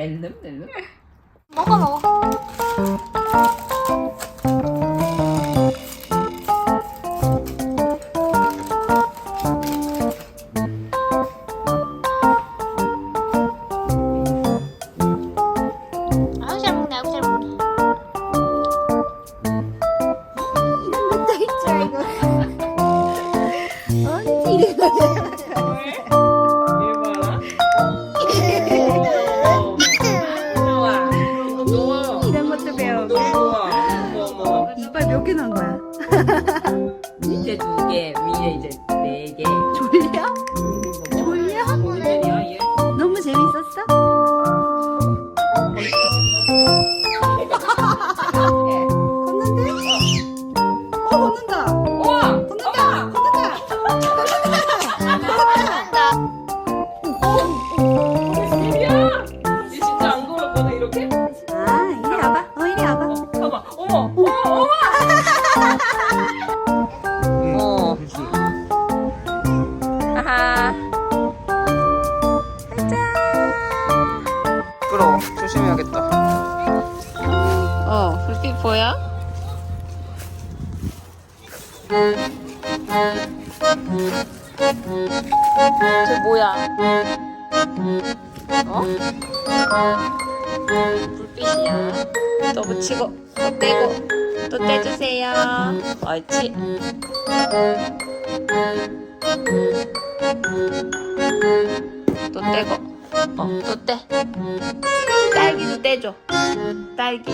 낼름 낼름? 먹어 먹어. 미끄러워. 조심해야겠다. 어, 불빛 보여? 저 뭐야? 어? 불빛이야. 또 붙이고, 또 떼고, 또 떼주세요. 옳지. 또 떼고. 어, 또 떼. 딸기도 떼줘. 딸기.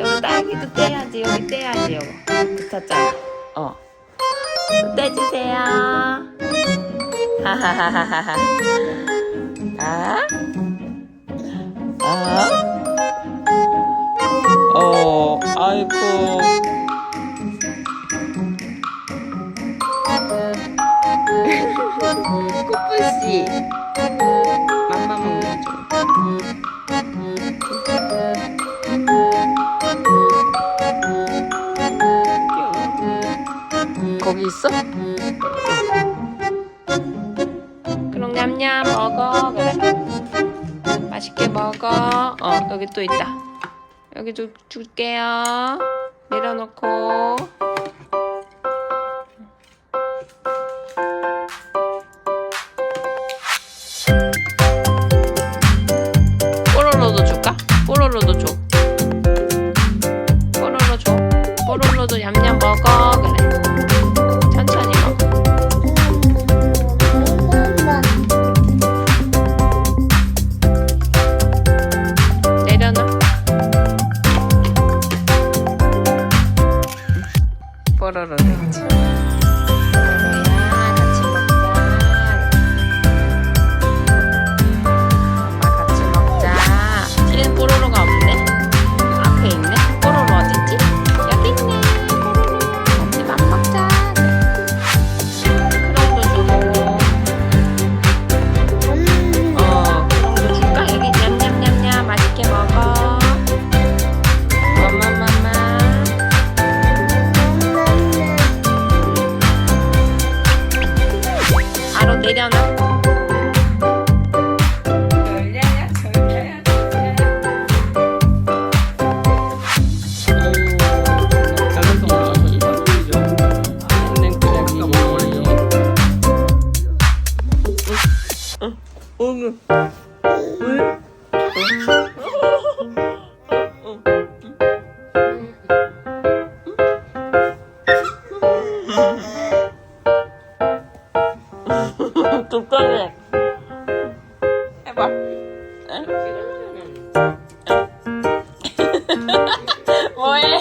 여기 딸기도 떼야지. 여기 떼야지, 여기. 붙였잖아. 어. 또 떼주세요. 하하하하하. 아? 아? 어, 아이고. 거기 있어? 그럼 냠냠 먹어. 그래. 맛있게 먹어. 어 여기 또 있다. 여기 좀 줄게요. 내려놓고. Moje